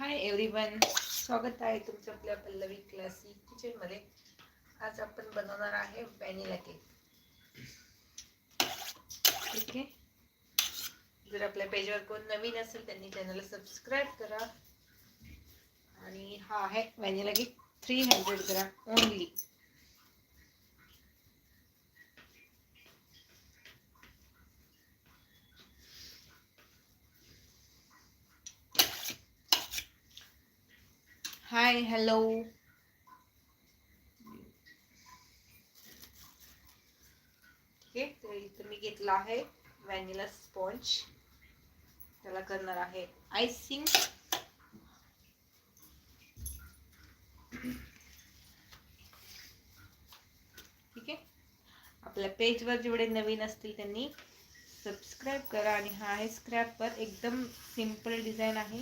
Hi everyone स्वागत आहे तुमचं आपल्या पल्लवी क्लासिक किचनमध्ये आज आपण बनवणार आहे व्हॅनिला केक ठीक आहे? जर आपल्या पेजवर कोण नवीन असेल त्यांनी चॅनलला सबस्क्राईब करा. आणि हा आहे vanilla cake three hundred gram only hi hello ठीक आहे तर इथं मी घेतला आहे व्हॅनिला स्पॉन्ज त्याला करणार आहे आयसिंग ठीक आहे? आपल्या पेजवर जेवढे नवीन असतील त्यांनी सबस्क्राईब करा आणि हा आहे स्क्रॅपवर एकदम सिंपल डिझाईन आहे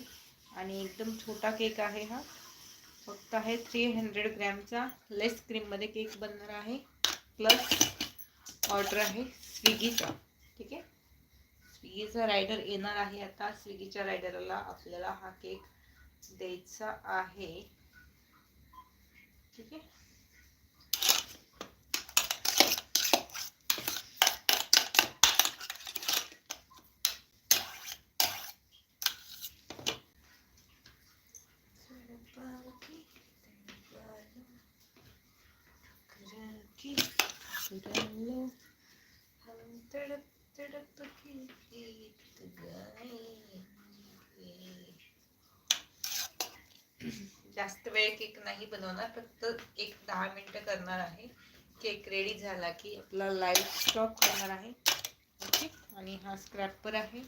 आणि एकदम छोटा केक आहे हा. फक्त आहे थ्री हंड्रेड ग्रॅमचा लेस क्रीममध्ये केक बनणार आहे. प्लस ऑर्डर आहे स्विगीचा. ठीक आहे? स्विगीचा रायडर येणार आहे आता. स्विगीच्या रायडरला आपल्याला हा केक द्यायचा आहे. ठीक आहे? वेळ केक नाही बनवणार फक्त एक दहा मिनटं करणार आहे. केक रेडी झाला की आपला लाईव्ह स्टॉप करणार आहे. ओके? आणि हा स्क्रॅपर आहे.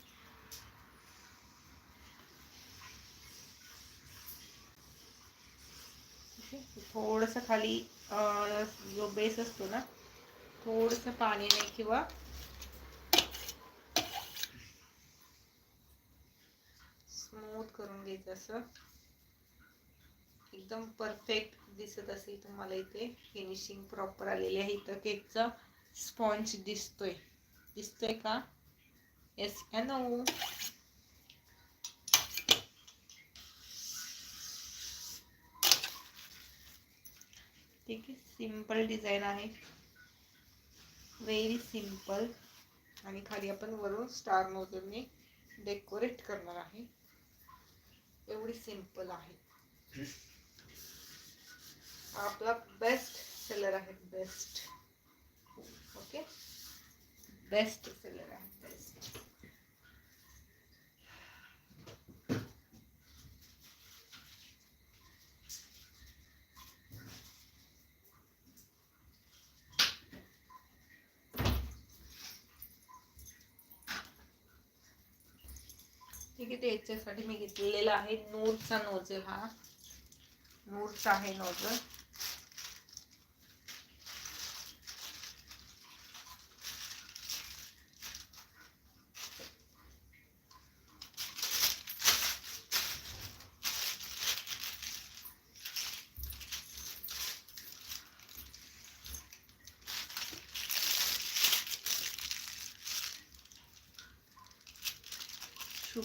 थोडंसं खाली जो बेस असतो ना थोडंसं पाण्याने किंवा स्मूथ करून घ्यायचं असं. एकदम परफेक्ट दिसत असेल तुम्हाला इथे. फिनिशिंग प्रॉपर आलेली आहे. इथं केकचा स्पॉन्ज दिसतोय. दिसतोय का? येस नो ठीक आहे सिंपल डिझाईन आहे. व्हेरी सिंपल आणि खाली आपण वरून स्टार नोजलने डेकोरेट करणार आहे. एवढी सिंपल आहे. आपला बेस्ट सेलर आहे बेस्ट ओके बेस्ट सेलर आहे बेस्ट ठीक आहे ते याच्यासाठी मी घेतलेला आहे नूरचा नोजल हा. नूरचा आहे नोजल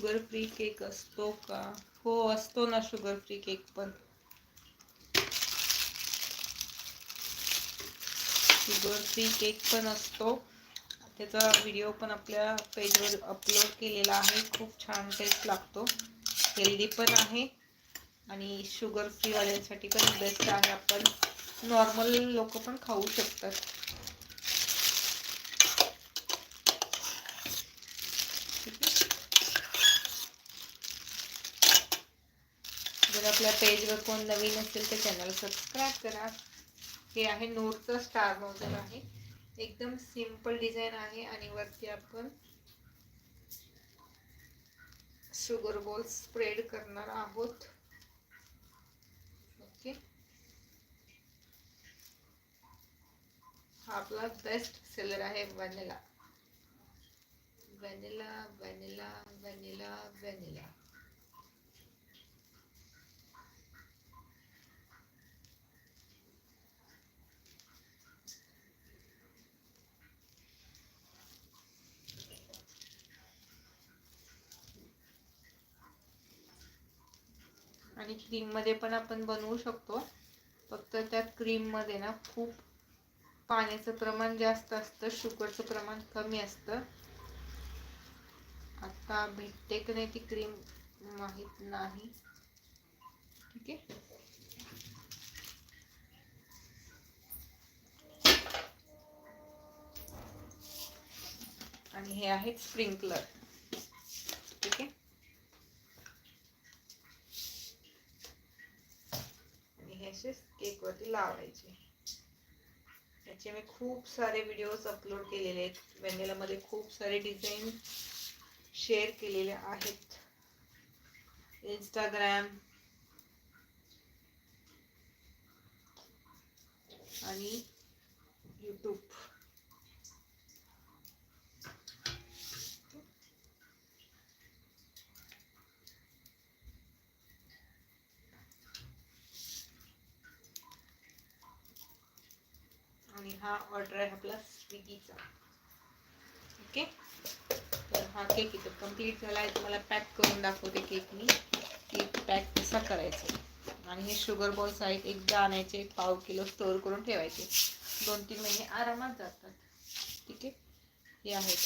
शुगर फ्री केक असतो का? हो असतो ना शुगर फ्री केक पण. शुगर फ्री केक पण असतो. त्याचा व्हिडिओ पण आपल्या पेजवर अपलोड केलेला आहे. खूप छान टेस्ट लागतो. हेल्दी पण आहे आणि शुगर फ्रीवाल्यांसाठी पण बेस्ट आहे. आपण नॉर्मल लोक पण खाऊ शकतात. जर आपल्या पेजवर कोण नवीन असेल तर चॅनल सबस्क्राईब करा. हे आहे नोटचं स्टार नोजल आहे. एकदम सिंपल डिझाईन आहे आणि वरती आपण शुगर बॉल स्प्रेड करणार आहोत. ओके हा आपला बेस्ट सेलर आहे vanilla vanilla vanilla vanilla vanilla आणि क्रीममध्ये पण आपण बनवू शकतो. फक्त त्या क्रीममध्ये ना खूप पाण्याचं प्रमाण जास्त असतं शुगरचं प्रमाण कमी असतं. आता भेटते की नाही ती क्रीम माहीत नाही. ठीक आहे? आणि हे आहेत स्प्रिंकलर ठीक आहे? आणि केकवरती लावायचे. याचे मी खूप सारे व्हिडिओज अपलोड केलेले आहेत. वेनेलामध्ये खूप सारे डिझाईन शेअर केलेले आहेत. इंस्टाग्राम आणि यूट्यूब आणि हा ऑर्डर आहे आपला स्विगीचा. ओके? तर हा केक इथं कंप्लीट झाला आहे. तुम्हाला पॅक करून दाखवते केक मी. केक पॅक कसा करायचा. आणि हे शुगर बॉल्स आहेत. एकदा आणायचे पाव किलो स्टोअर करून ठेवायचे. दोन तीन महिने आरामात जातात. ठीक आहे? हे आहेत.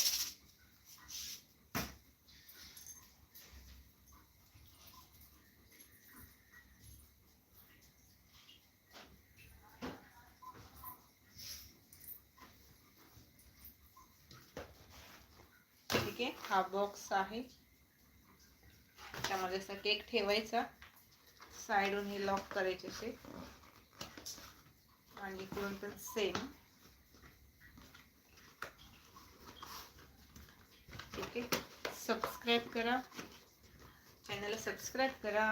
ठीक आहे. हा बॉक्स आहे. त्यामध्ये असा केक ठेवायचा. साईडून हे लॉक करायचे असे. आणि इकडून पण सेम ठीक आहे. सबस्क्राईब करा. चॅनलला सबस्क्राईब करा.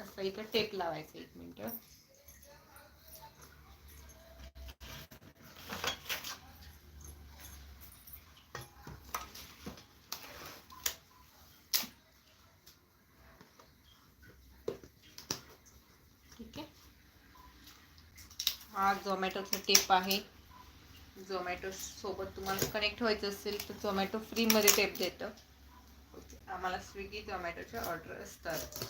असं इथं टेप लावायचं एक मिनटं ठीक आहे हा झोमॅटोचा टेप आहे. झोमॅटो सोबत तुम्हाला कनेक्ट व्हायचं असेल तर झोमॅटो फ्रीमध्ये टेप देतं. आम्हाला स्विगी झोमॅटोचे ऑर्डर असतात.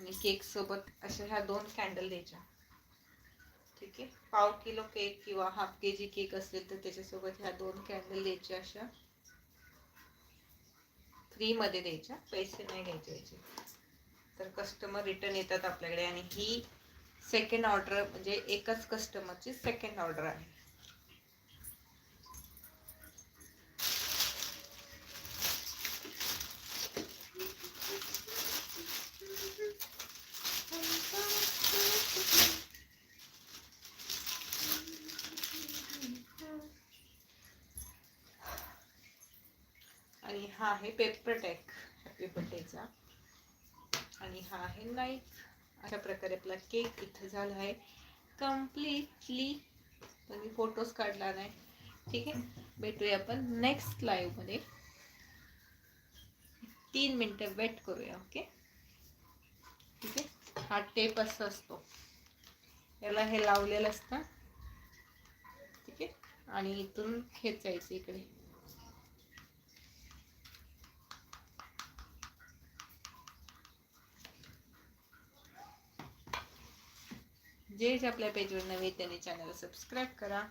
आणि केक सोबत अशा ह्या दोन कॅन्डल द्यायच्या. ठीक आहे पाव किलो केक किंवा हाफ के जी केक असेल तर त्याच्यासोबत ह्या दोन कॅन्डल द्यायच्या अशा. फ्रीमध्ये द्यायच्या पैसे नाही घ्यायचे याचे. तर कस्टमर रिटर्न येतात आपल्याकडे आणि ही सेकंड ऑर्डर म्हणजे एकच कस्टमरची सेकंड ऑर्डर आहे. आणि हा आहे पेपर टॅक हॅपी बर्थडेचा आणि हा आहे नाईफ अशा प्रकारे आपला केक इथं झाला आहे. कम्प्लिटली मी फोटोज काढला नाही. ठीक आहे? भेटूया आपण नेक्स्ट लाईव्हमध्ये तीन मिनटं वेट करूया ओके ठीक आहे? हा टेप असा असतो. याला हे लावलेलं असतं. ठीक आहे? आणि इथून खेचायचं इकडे. जे जे आपल्या पेजवर नवीन त्यांनी चॅनल सबस्क्राईब करा.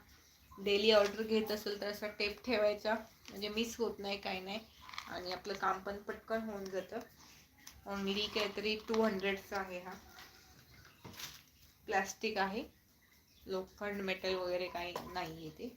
डेली ऑर्डर घेत असेल तर असा टेप ठेवायचा. म्हणजे मिस होत नाही काही नाही. आणि आपलं काम पण पटकन होऊन जातं. ओनली काहीतरी टू हंड्रेडचा आहे हा. प्लास्टिक आहे. लोखंड मेटल वगैरे काही नाही आहे ते.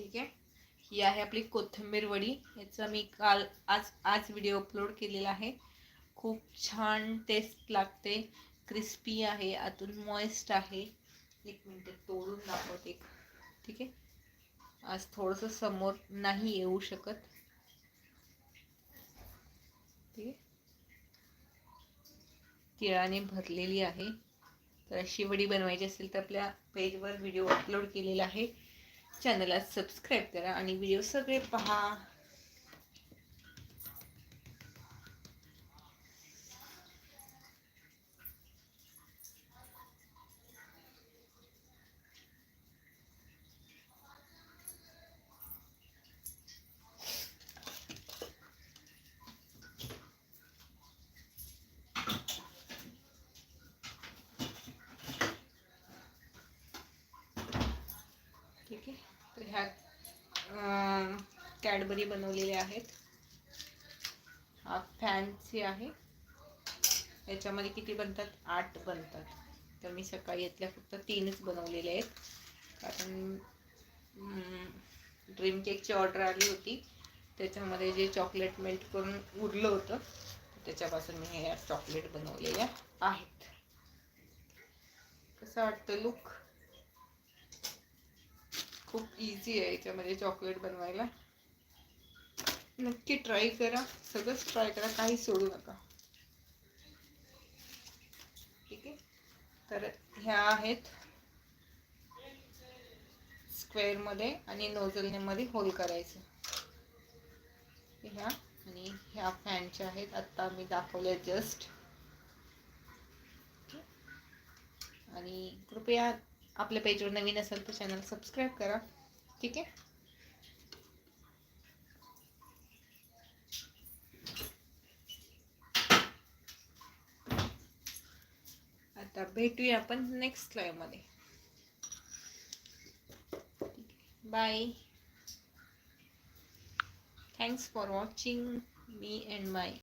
ठीक आहे. ही आहे आपली कोथिंबीर वडी. याचा मी काल आज आज व्हिडिओ अपलोड केलेला आहे. खूप छान टेस्ट लागते. क्रिस्पी आहे आतून मॉइस्ट आहे. एक मिनिट तोडून दाखवते. ठीक आहे? आज थोडंसं समोर नाही येऊ शकत. ठीक आहे? तिळाने भरलेली आहे. तर अशी वडी बनवायची असेल तर आपल्या पेजवर व्हिडिओ अपलोड केलेला आहे. चॅनलला सबस्क्राईब करा आणि व्हिडिओ सगळे पहा. आहे. तर ह्या कॅडबरी बनवलेल्या आहेत. हा फॅन्सी आहे. याच्यामध्ये किती बनतात? आठ बनतात. तर मी सकाळी यातल्या फक्त तीनच बनवलेले आहेत. कारण ड्रीम केकची ऑर्डर आली होती. त्याच्यामध्ये जे चॉकलेट मेल्ट करून उरलं होतं त्याच्यापासून मी हे चॉकलेट बनवलेल्या आहेत. कसं वाटतं लुक? खूप इझी आहे याच्यामध्ये चॉकलेट म्हणजे बनवायला. नक्की ट्राय करा. सगळंच ट्राय करा. काही सोडू नका. ठीक आहे? तर ह्या आहेत स्क्वेअरमध्ये आणि नोजलनेमध्ये होल करायचं. ह्या आणि ह्या फॅनच्या आहेत. आत्ता मी दाखवल्या जस्ट आणि कृपया आपल्या पेजवर नवीन असेल तर चॅनल सबस्क्राईब करा. ठीक आहे? आता भेटूया आपण next लाईव्हमध्ये bye thanks for watching me and my